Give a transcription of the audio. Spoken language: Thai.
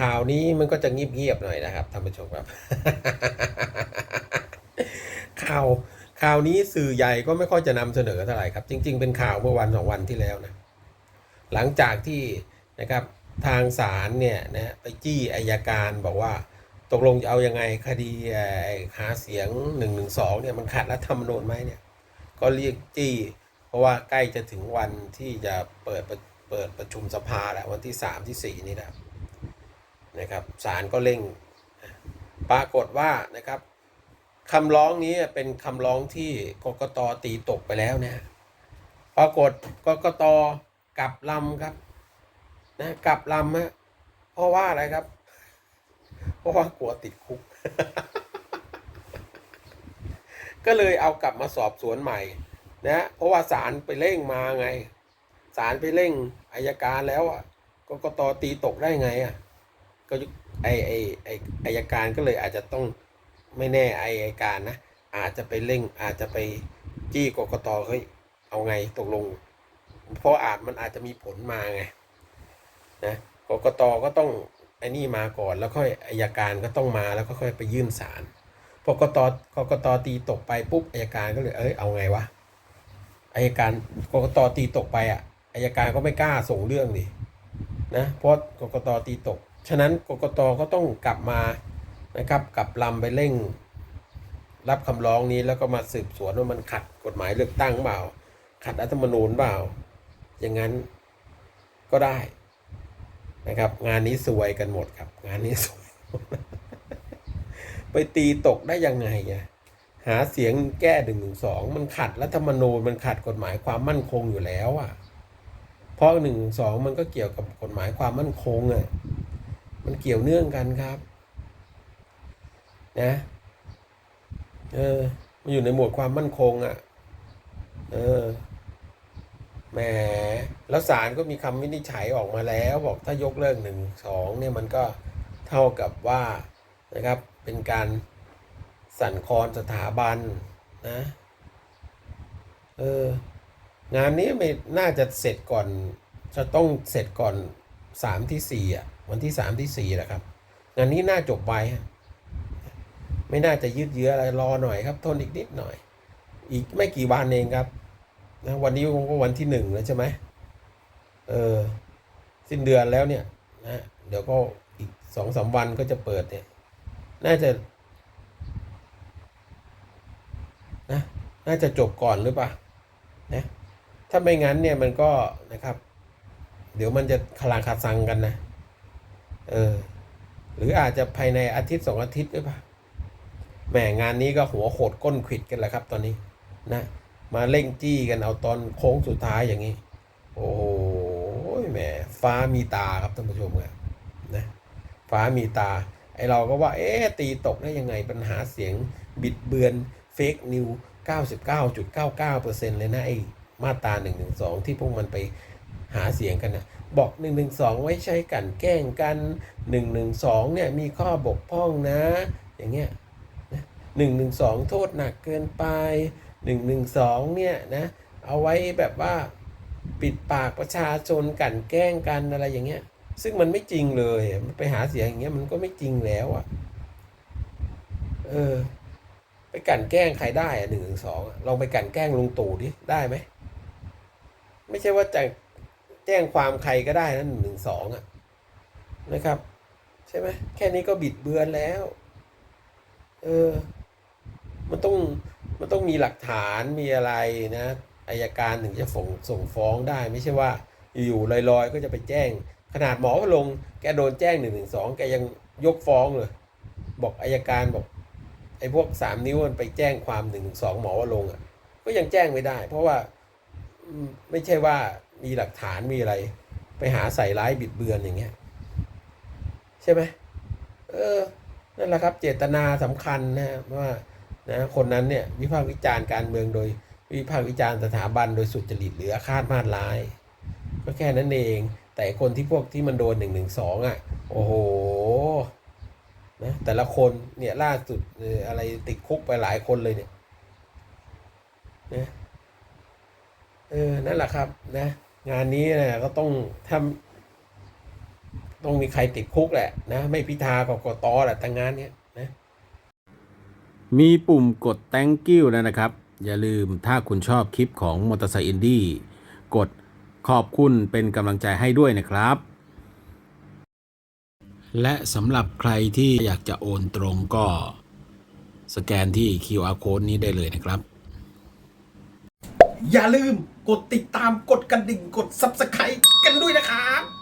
ข่าวนี้มันก็จะเงียบๆหน่อยนะครับท่านผู้ชมครับ ข่าวข่าวนี้สื่อใหญ่ก็ไม่ค่อยจะนำเสนอเท่าไหร่ครับ จริง ๆ เป็นข่าวเมื่อวันสองวันที่แล้วนะ หลังจากที่นะครับทางศาลเนี่ยนะไปจี้อายการบอกว่าตกลงจะเอายังไงคดีหาเสียง1นึเนี่ยมันขัดรัฐธรรมนูญไหมเนี่ย ก็เรียกจี้ เพราะว่าใกล้จะถึงวันที่จะเปิดเปิดประชุมสภาแล้ววันที่ 3 ที่ 4 นี้แหล้ว นะครับศาลก็เร่ง ปรากฏว่านะครับคำร้องนี้เป็นคำร้องที่กกตตีตกไปแล้วนี่ยปรากฏกกตกลับลำครับนะกลับลำฮะเพราะว่าอะไรครับ เพราะว่ากลัวติดคุก ก็เลยเอากลับมาสอบสวนใหม่นะเพราะว่าศาลไปเร่งมาไงศาลไปเร่งอายการแล้วอะกกตตีตกได้ไงอะ ก็ไอไอไออายการก็เลยอาจจะต้องไม่แน่ไออายการนะ อาจจะไปเร่งอาจจะไปจี้กกตเฮ้ยเอาไงตกลง เพราะอาจมันอาจจะมีผลมาไงนะกกตก็ต้องไอ้นี่มาก่อนแล้วค่อยอายการก็ต้องมาแล้วก็ค่อยไปยื่นศาลพอกกตกกตตีตกไปปุ๊บอายการก็เลยเอ้ยเอาไงวะอายการกกตตีตกไปอะอายการก็ไม่กล้าส่งเรื่องดินะเพราะกกตตีตก ฉะนั้นกกตก็ต้องกลับมานะครับกลับลำไปเร่ง รับคำร้องนี้แล้วก็มาสืบสวนว่ามันขัดกฎหมายเลือกตั้งเปล่า ขัดรัฐธรรมนูญเปล่า อย่างนั้นก็ได้นะครับ งานนี้สวยกันหมดครับ งานนี้สวย ไปตีตกได้ยังไงอะหาเสียงแก้หนึ่งหนึ่งสองมันขัดรัฐธรรมนูญมันขัดกฎหมายความมั่นคงอยู่แล้วอะเพราะหนึ่งสองมันก็เกี่ยวกับกฎหมายความมั่นคงอะ มันเกี่ยวเนื่องกันครับ นะเออมันอยู่ในหมวดความมั่นคงอะ เออแหมแล้วศาลก็มีคำวินิจฉัยออกมาแล้ว บอกถ้ายกเลิกหนึ่งสองเนี่ยมันก็เท่ากับว่านะครับเป็นการสั่นคลอนสถาบันนะเอองานนี้ไม่น่าจะเสร็จก่อน จะต้องเสร็จก่อนสามที่สี่อะ วันที่สามที่สี่แหละครับ งานนี้น่าจบไปฮะไม่น่าจะยืดเยื้ออะไรรอหน่อยครับ ทนอีกนิดหน่อย อีกไม่กี่วันเองครับนะวันนี้ก็วันที่หนึ่งแล้วใช่ไหมเออสิ้นเดือนแล้วเนี่ยนะเดี๋ยวก็อีกสองสามวันก็จะเปิดเนี่ย น่าจะนะน่าจะจบก่อนหรือเปล่านะถ้าไม่งั้นเนี่ยมันก็นะครับ เดี๋ยวมันจะคลางคาซังกันนะ เออ หรืออาจจะภายในอาทิตย์สองอาทิตย์หรือเปล่าแหมงานนี้ก็หัวโขดก้นขิดกันแหละครับ ตอนนี้นะมาเร่งจี้กันเอาตอนโค้งสุดท้ายอย่างนี้ โอ้โหแหมฟ้ามีตาครับท่านผู้ชมครับนะฟ้ามีตาไอเราก็ว่า เอ๊ะตีตกได้ยังไงปัญหาเสียงบิดเบือนเฟกนิว 99.99%เลยนะไอมาตรา112ที่พวกมันไป หาเสียงกันนะบอก 112 ไว้ใช้กันแกล้งกัน 112เนี่ยมีข้อบกพร่องนะ อย่างเงี้ยนะ112โทษหนักเกินไป112เนี่ยนะเอาไว้แบบว่าปิดปากประชาชนกันแกล้งกันอะไรอย่างเงี้ย ซึ่งมันไม่จริงเลยมันไปหาเสียงอย่างเงี้ยมันก็ไม่จริงแล้วอะเออ ไปกันแกล้งใครได้อะหนึ่งถึงสองลองไปกันแกล้งลุงตู่ดิได้ไหมไม่ใช่ว่าจะ แจ้งความใครก็ได้นะหนึ่งหนึ่งสองอะนะครับ ใช่ไหมแค่นี้ก็บิดเบือนแล้ว เออ มันต้องมันต้องมีหลักฐานมีอะไรนะอายการถึงจะส่งส่งฟ้องได้ไม่ใช่ว่า อยู่ลอยๆ ก็จะไปแจ้ง ขนาดหมอพลงแกโดนแจ้งหนึ่งหนึ่งสองแกยังยกฟ้องเลย บอกอายการบอกไอ้พวกสามนิ้วมันไปแจ้งความหนึ่งสองหมอว่าลงอะ ก็ยังแจ้งไม่ได้ เพราะว่า ไม่ใช่ว่ามีหลักฐานมีอะไร ไปหาใส่ร้ายบิดเบือนอย่างเงี้ย ใช่ไหมเออ นั่นแหละครับ เจตนาสำคัญนะว่านะคนนั้นเนี่ยวิพากษ์วิจารณ์การเมืองโดย วิพากษ์วิจารณ์สถาบันโดยสุจริตหรืออาฆาตมาตร้าย ก็แค่นั้นเอง แต่คนที่พวกที่มันโดนหนึ่งหนึ่งสองอะ โอ้โหนะแต่ละคนเนี่ยล่าสุดเอ่ออะไรติดคุกไปหลายคนเลยเนี่ยนะ เออนั่นแหละครับนะงานนี้นะก็ต้องทต้องมีใครติดคุกแหละนะไม่พิธากกตแหละแต่งานเนี้ยนะมีปุ่มกด thank you แล้วนะครับ อย่าลืมถ้าคุณชอบคลิปของมอเตอร์ไซค์อินดี้กดขอบคุณเป็นกำลังใจให้ด้วยนะครับ และสำหรับใครที่อยากจะโอนตรงก็สแกนที่ QR code นี้ได้เลยนะครับ อย่าลืม กดติดตามกดกระดิ่งกด s u b สไครต์กันด้วยนะครับ